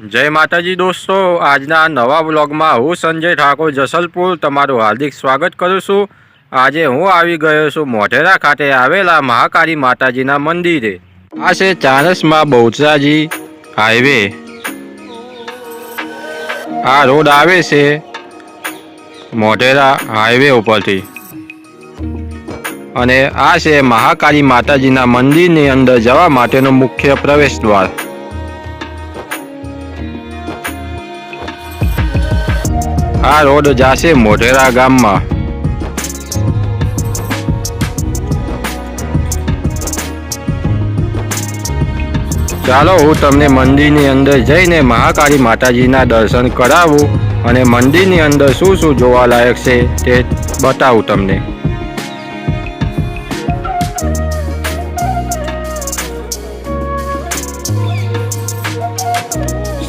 જય માતાજી દોસ્તો, આજના નવા બ્લોગમાં હું સંજય ઠાકોર જસલપુર તમારું હાર્દિક સ્વાગત કરું છું. આજે હું આવી ગયો છું મોઢેરા ખાતે આવેલા મહાકાળી માતાજીના મંદિરે. આ છે ચાણસમાં બહુચરાજી હાઈવે. આ રોડ આવે છે મોઢેરા હાઈવે ઉપરથી. અને આ છે મહાકાળી માતાજીના મંદિરની અંદર જવા માટેનો મુખ્ય પ્રવેશ દ્વાર. આ રોડ જાશે મોઢેરા ગામમાં. ચાલો, હું તમને મંદિરની અંદર જઈને મહાકાળી માતાજીના દર્શન કરાવું અને મંદિરની અંદર શું શું જોવાલાયક છે તે બતાવું તમને.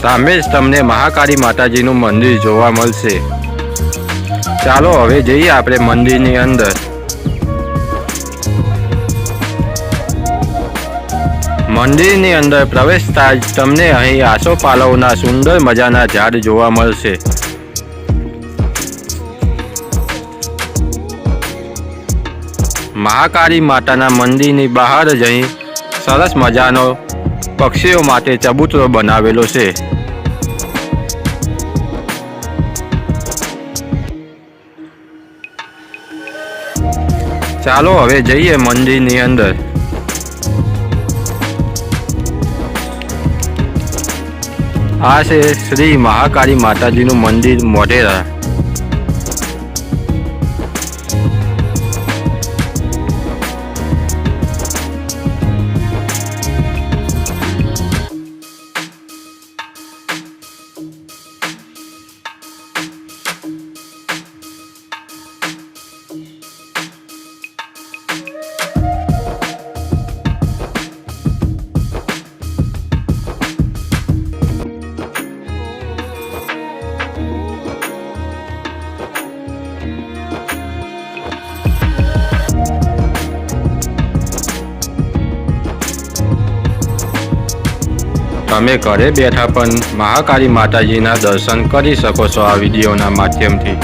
સામે જ તમને મહાકાળી માતાજીનું મંદિર જોવા મળશે. ચાલો હવે જઈએ આપણે મંદિરની અંદર. મંદિરની અંદર પ્રવેશતા જ તમને અહીં આસોપાલવના સુંદર મજાના ઝાડ જોવા મળશે. મહાકાળી માતાના મંદિરની બહાર જ અહીં સરસ મજાનો પક્ષીઓ માટે ચબૂતરો બનાવેલો છે. ચાલો હવે જઈએ મંદિરની અંદર. આ છે શ્રી મહાકાળી માતાજીનું મંદિર મોઢેરા. તમે ઘરે બેઠા પણ મહાકાળી માતાજીના દર્શન કરી શકો છો આ વિડીયોના માધ્યમથી.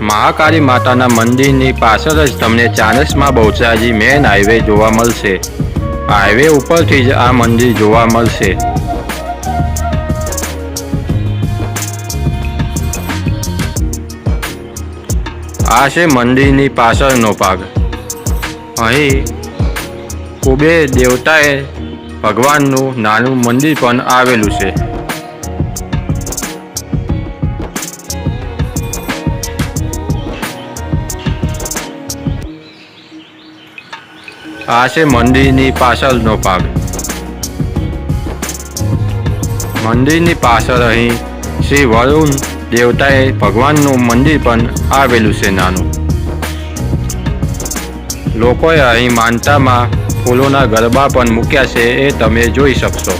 મહાકાળી માતાના મંદિરની પાછળ જ તમને ચાણસમાં બહુચરાજી મેન હાઈવે જોવા મળશે. હાઈવે ઉપરથી જ આ મંદિર જોવા મળશે. આ છે મંદિરની પાછળનો ભાગ. અહીં કુબેર દેવતાએ ભગવાનનું નાનું મંદિર પણ આવેલું છે. આ છે મંદિરની પાછળનો ભાગ. મંદિરની પાછળ અહીં શ્રી વરુણ દેવતાએ ભગવાનનું મંદિર પણ આવેલું છે નાનું. લોકોએ અહીં માનતામાં ફૂલોના ગરબા પણ મૂક્યા છે એ તમે જોઈ શકશો.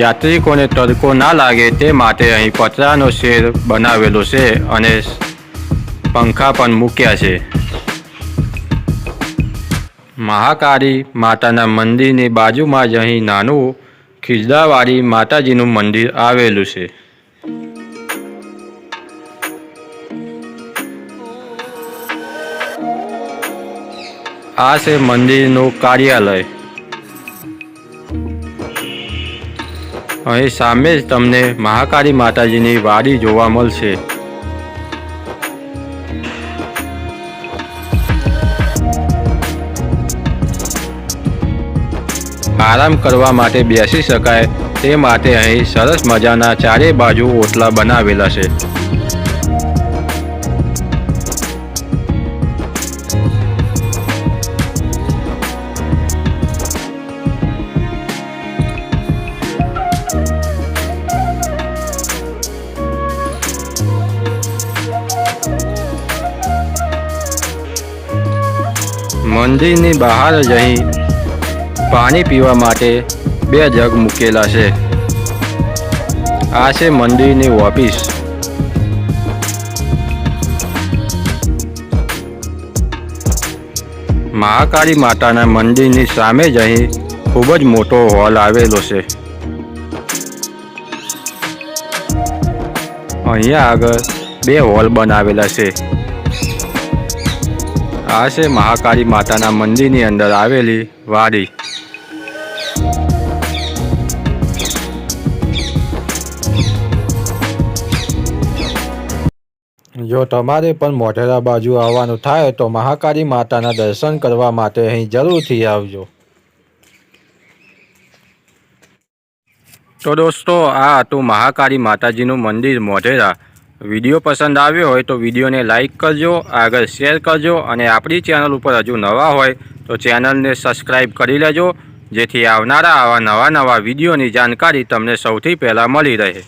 યાત્રિકોને તડકો ના લાગે તે માટે અહીં પતરાનો શેર બનાવેલો છે અને પંખા પણ મૂક્યા છે. મહાકાળી માતાના મંદિરની બાજુમાં જ અહીં નાનું ખીજડાવાળી માતાજીનું મંદિર આવેલું છે. આ છે મંદિરનું કાર્યાલય. અહીં સામે જ તમને મહાકાળી માતાજીની વાડી જોવા મળશે. આરામ કરવા માટે બેસી શકાય તે માટે અહીં સરસ મજાના ચારે બાજુ ઓટલા બનાવેલા છે. મંદિરની બહાર જ અહીં પાણી પીવા માટે બે જગ મૂકેલા છે. આ છે મંદિરની ઓફિસ. મહાકાળી માતાના મંદિરની સામે જ અહીં ખૂબ જ મોટો હોલ આવેલો છે. અહીંયા આગળ બે હોલ બનાવેલા છે. આ છે મહાકાળી માતાના મંદિરની અંદર આવેલી વાડી. જો તમારે પણ મોઢેરા બાજુ આવવાનું થાય તો મહાકાળી માતાના દર્શન કરવા માટે અહીં જરૂરથી આવજો. તો દોસ્તો આ હતું મહાકાળી માતાજીનું મંદિર મોઢેરા. વીડિયો પસંદ આવ્યો હોય તો વિડીયોને લાઇક કરજો, આગળ શેર કરજો અને આપણી ચેનલ ઉપર હજુ નવા હોય તો ચેનલને સબસ્ક્રાઈબ કરી લેજો, જેથી આવનારા આવા નવા નવા વિડીયોની જાણકારી તમને સૌથી પહેલાં મળી રહે.